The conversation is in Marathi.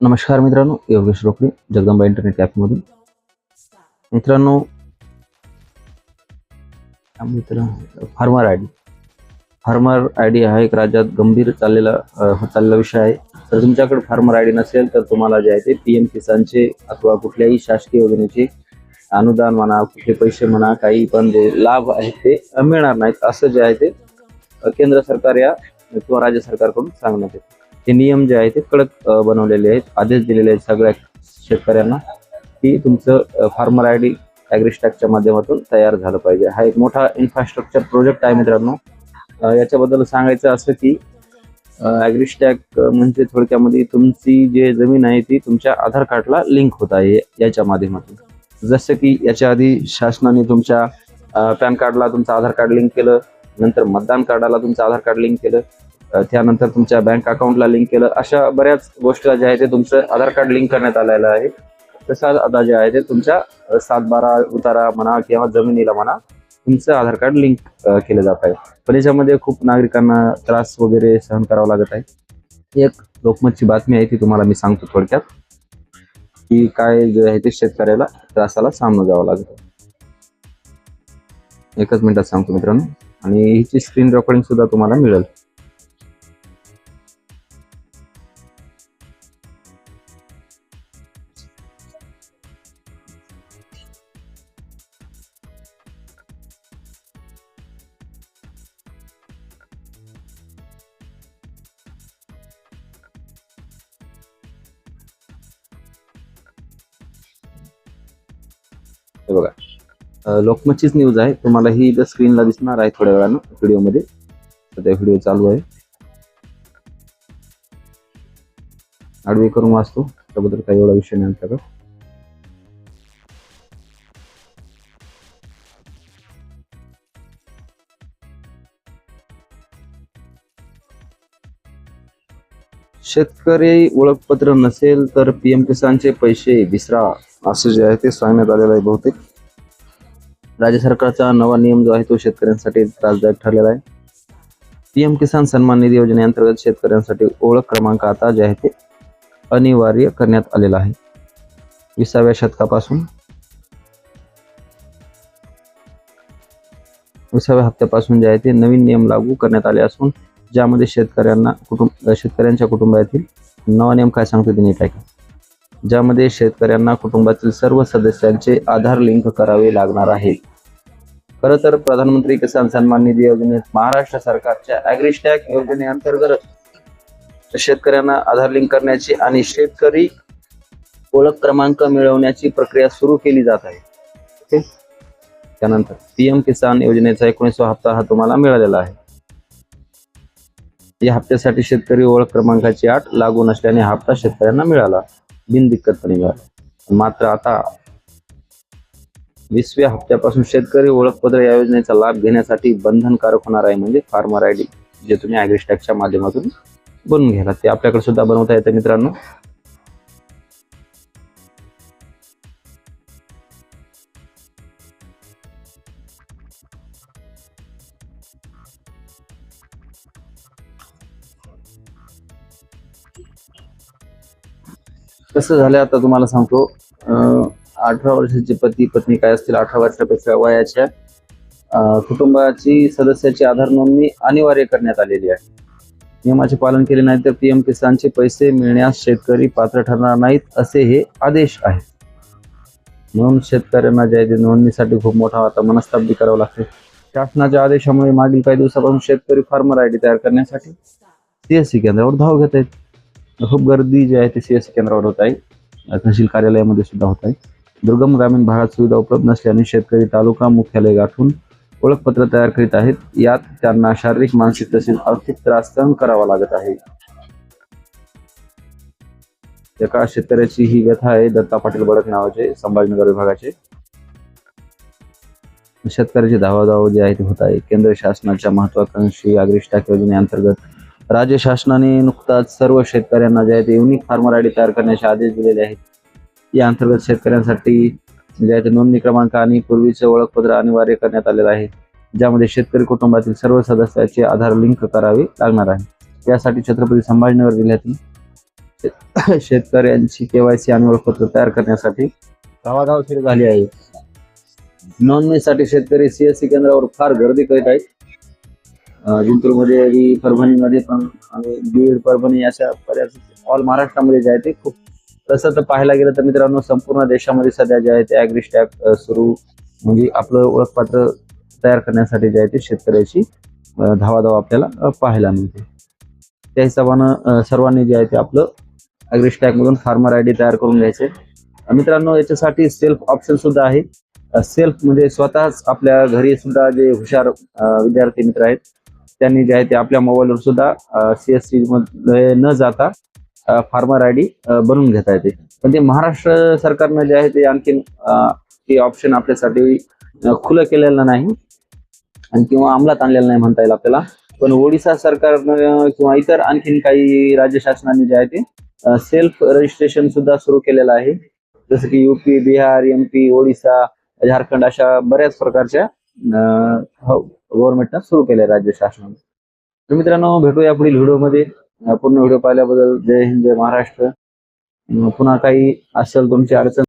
नमस्कार मित्रांनो योगेश रोकडे जगदंबा इंटरनेट ॲपमधून मित्रांनो मित्र farmer I D. Farmer I D हा एक राज्यात गंभीर चाललेला चाललेला विषय आहे. तर तुमच्याकडे फार्मर आय डी नसेल तर तुम्हाला जे आहे ते पी एम किसानचे अथवा कुठल्याही शासकीय योजनेचे अनुदान म्हणा कुठले पैसे म्हणा काही पण जे लाभ आहेत ते मिळणार नाहीत. असं जे आहे ते केंद्र सरकार या किंवा राज्य सरकारकडून सांगण्यात येतं. हे नियम जे आहे ते कडक बनवलेले आहेत. आदेश दिलेले आहेत सगळ्या शेतकऱ्यांना की तुमचं फार्मर आय डी ॲग्रिस्टॅकच्या माध्यमातून तयार झालं पाहिजे. हा एक मोठा इन्फ्रास्ट्रक्चर प्रोजेक्ट आहे मित्रांनो. याच्याबद्दल सांगायचं असं की ॲग्रिस्टॅक म्हणजे थोडक्यामध्ये तुमची जे जमीन आहे ती तुमच्या आधार कार्डला लिंक होत आहे याच्या माध्यमातून. जसं की याच्या आधी शासनाने तुमच्या पॅन कार्डला तुमचं आधार कार्ड लिंक केलं नंतर मतदान कार्डाला तुमचं आधार कार्ड लिंक केलं त्यानंतर तुमच्या बँक अकाउंटला लिंक केलं. अशा बऱ्याच गोष्टी ज्या आहे ते तुमचं आधार कार्ड लिंक करण्यात आलेलं आहे. तसंच आता जे आहे ते तुमच्या सातबारा सात बारा उतारा म्हणा किंवा जमिनीला म्हणा तुमचं आधार कार्ड लिंक केलं जात आहे. पण याच्यामध्ये खूप नागरिकांना त्रास वगैरे सहन करावा लागत आहे. एक लोकमतची बातमी आहे ती तुम्हाला मी सांगतो थोडक्यात. की काय जे आहे ते शेतकऱ्याला त्रासाला सामनं जावं लागत. एकच मिनिटात सांगतो मित्रांनो. आणि हिची स्क्रीन रेकॉर्डिंग सुद्धा तुम्हाला मिळेल. हे बघा. लोकमतचीच न्यूज आहे. तुम्हाला ही इथं स्क्रीनला दिसणार आहे थोड्या वेळानं व्हिडिओमध्ये सध्या व्हिडिओ चालू आहे. आडवे करून वाचतो. त्याबद्दल काही एवढा विषय नाही आमच्याकडे. शेतकरी ओळखपत्र नसेल तर पीएम किसानचे पैसे विसरा. असं जे आहे ते सांगण्यात आलेलं आहे बहुतेक. राज्य सरकारचा नवा नियम जो आहे तो शेतकऱ्यांसाठी त्रासदायक ठरलेला आहे. पीएम किसान सन्मान निधी योजनेअंतर्गत शेतकऱ्यांसाठी ओळख क्रमांक आता जे आहे ते अनिवार्य करण्यात आलेला आहे. विसाव्या शतकापासून विसाव्या हप्त्यापासून जे आहे ते नवीन नियम लागू करण्यात आले असून ज्यामध्ये शेतकऱ्यांना कुटुंब शेतकऱ्यांच्या कुटुंबातील नवा नियम काय सांगतो ते नीट ऐका. ज्यामध्ये शेतकऱ्यांना कुटुंबातील सर्व सदस्यांचे आधार लिंक करावे लागणार आहे खरं तर प्रधानमंत्री किसान सन्मान निधी योजनेत महाराष्ट्र सरकारच्या अॅग्रिस्टॅक योजनेअंतर्गत शेतकऱ्यांना आधार लिंक करण्याची आणि शेतकरी ओळख क्रमांक मिळवण्याची प्रक्रिया सुरू केली जात आहे. त्यानंतर पीएम किसान योजनेचा एकोणीसवा हप्ता हा तुम्हाला मिळालेला आहे. या हप्त्यासाठी शेतकरी ओळख क्रमांकाची आठ लागू नसल्याने हा हप्ता शेतकऱ्यांना मिळाला. बिनदिक्कतपणे मिळाला मात्र आता वीसव्या हप्त्यापासून शेतकरी ओळखपत्र या योजनेचा लाभ घेण्यासाठी बंधनकारक होणार आहे म्हणजे फार्मर आय डी जे तुम्ही ॲग्रिस्टॅकच्या माध्यमातून बनवून घ्याला ते आपल्याकडे सुद्धा बनवता येतं मित्रांनो. कसं झालं आता तुम्हाला सांगतो. अठरा वर्षाचे पती पत्नी काय असतील अठरा वर्षापेक्षा वयाच्या कुटुंबाची सदस्याची आधार नोंदणी अनिवार्य करण्यात आलेली आहे. नियमाचे पालन केले नाही तर पीएम किसानचे पैसे मिळण्यास शेतकरी पात्र ठरणार नाहीत असे हे आदेश आहेत. म्हणून शेतकऱ्यांना जे आहे ते नोंदणीसाठी खूप मोठा आता मनस्ताप बी करावा लागते. शासनाच्या आदेशामुळे मागील काही दिवसापासून शेतकरी फार्मर आय तयार करण्यासाठी सीएससी केंद्रावर धाव घेत आहेत. खूप गर्दी जी आहे ती सीएससी केंद्रावर होत आहे. तहसील कार्यालयामध्ये सुद्धा होत आहे. दुर्गम ग्रामीण भागात सुविधा उपलब्ध नसल्याने शेतकरी तालुका मुख्यालय गाठून ओळखपत्र तयार करीत आहेत. यात त्यांना शारीरिक मानसिक तसेच आर्थिक त्रास सहन करावा लागत आहे. एका शेतकऱ्याची ही व्यथा आहे दत्ता पाटील बडक नावाचे संभाजीनगर विभागाचे. शेतकऱ्याची धावाधाव जी आहे ती होत आहे. केंद्र शासनाच्या महत्वाकांक्षी अग्रिष्टाक योजनेअंतर्गत राज्य शासनाने नुकताच सर्व शेतकऱ्यांना जे आहे ते युनिक फार्मर आय डी तयार करण्याचे आदेश दिलेले आहेत. या अंतर्गत शेतकऱ्यांसाठी जे आहे ते नोंदणी क्रमांक आणि पूर्वीचे ओळखपत्र अनिवार्य करण्यात आलेलं आहे. ज्यामध्ये शेतकरी कुटुंबातील सर्व सदस्याचे आधार लिंक करावे लागणार आहे. यासाठी छत्रपती संभाजीनगर जिल्ह्यातील शेतकऱ्यांची केवायसी आणि ओळखपत्र तयार करण्यासाठी गावागाव फिर झाली आहे. नोंदणीसाठी शेतकरी सीएससी केंद्रावर फार गर्दी करीत आहेत. जिंतूरमध्ये परभणी परभणीमध्ये पण आणि बीड परभणी अशा बऱ्याच ऑल महाराष्ट्रामध्ये जे आहे ते खूप तसं तर पाहायला गेलं तर मित्रांनो संपूर्ण देशामध्ये सध्या जे आहे ते ॲग्रिस्टॅग सुरू म्हणजे आपलं ओळखपत्र तयार करण्यासाठी जे आहे ते शेतकऱ्याची अं, धावाधाव आपल्याला पाहायला मिळते. त्या हिशोबानं सर्वांनी जे आहे ते आपलं ॲग्रिस्टॅग मधून फार्मर आय डी तयार करून घ्यायचे. मित्रांनो याच्यासाठी सेल्फ ऑप्शन सुद्धा आहे. सेल्फ म्हणजे स्वतःच आपल्या घरी सुद्धा जे हुशार विद्यार्थी मित्र आहेत त्यांनी जे आहे ते आपल्या मोबाईलवर सुद्धा सी एस सी मध्ये न जाता फार्मर आय डी बनवून घेता येते. पण ते महाराष्ट्र सरकारनं जे आहे ते आणखीन ते ऑप्शन आपल्यासाठी खुलं केलेलं नाही. आणि किंवा अंमलात आणलेलं नाही म्हणता येईल आपल्याला. पण ओडिशा सरकारनं किंवा इतर आणखीन काही राज्य शासनाने जे आहे ते सेल्फ रजिस्ट्रेशन सुद्धा सुरू केलेलं आहे. जसं की युपी बिहार एमपी ओडिशा झारखंड अशा बऱ्याच प्रकारच्या गव्हर्नमेंटनं हो, सुरू केलंय राज्य शासनाने तर मित्रांनो भेटूया पुढील व्हिडिओमध्ये. पूर्ण व्हिडिओ पाहिल्याबद्दल जय हिंद जय महाराष्ट्र. पुन्हा काही असेल तुमची अडचण